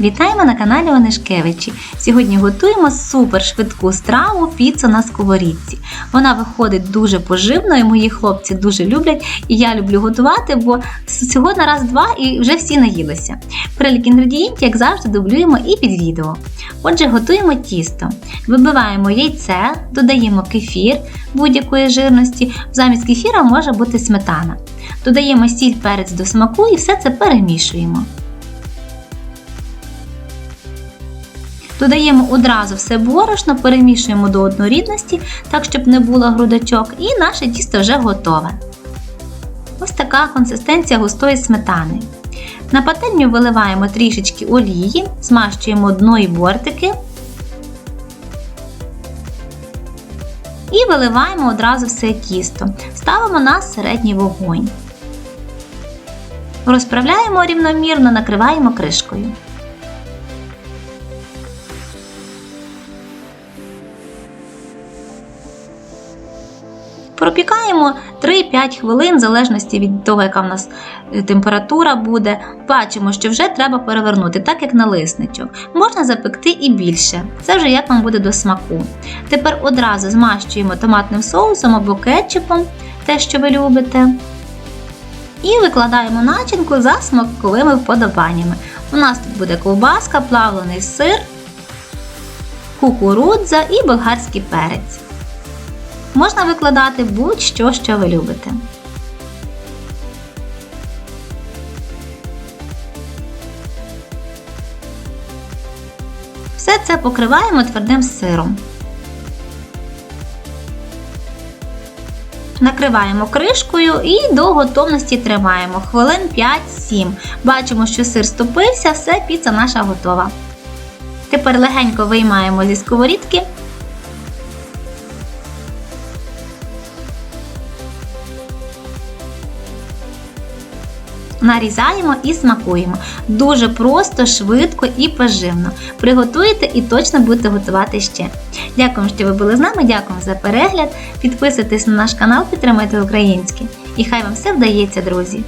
Вітаємо на каналі Онишкевичі. Сьогодні готуємо супер швидку страву піцу на сковорідці. Вона виходить дуже поживною, мої хлопці дуже люблять, і я люблю готувати, бо всього на раз-два і вже всі наїлися. Перелік інгредієнтів, як завжди, дублюємо і під відео. Отже, готуємо тісто. Вибиваємо яйце, додаємо кефір будь-якої жирності. Замість кефіра може бути сметана. Додаємо сіль перець до смаку і все це перемішуємо. Додаємо одразу все борошно, перемішуємо до однорідності, так щоб не було грудочок, і наше тісто вже готове. Ось така консистенція густої сметани. На пательню виливаємо трішечки олії, змащуємо дно і бортики і виливаємо одразу все тісто. Ставимо на середній вогонь. Розправляємо рівномірно, накриваємо кришкою. Пропікаємо 3-5 хвилин, в залежності від того, яка в нас е, температура буде. Бачимо, що вже треба перевернути, так як налисничок. Можна запекти і більше. Це вже як вам буде до смаку. Тепер одразу змащуємо томатним соусом або кетчупом, те, що ви любите. І викладаємо начинку за смаковими вподобаннями. У нас тут буде ковбаска, плавлений сир, кукурудза і болгарський перець. Можна викладати будь-що, що ви любите. Все це покриваємо твердим сиром. Накриваємо кришкою і до готовності тримаємо хвилин 5-7. Бачимо, що сир стопився, все, піца наша готова. Тепер легенько виймаємо зі сковорідки. Нарізаємо і смакуємо. Дуже просто, швидко і поживно. Приготуєте і точно будете готувати ще. Дякую, що ви були з нами, дякую за перегляд. Підписуйтесь на наш канал, підтримайте українське. І хай вам все вдається, друзі!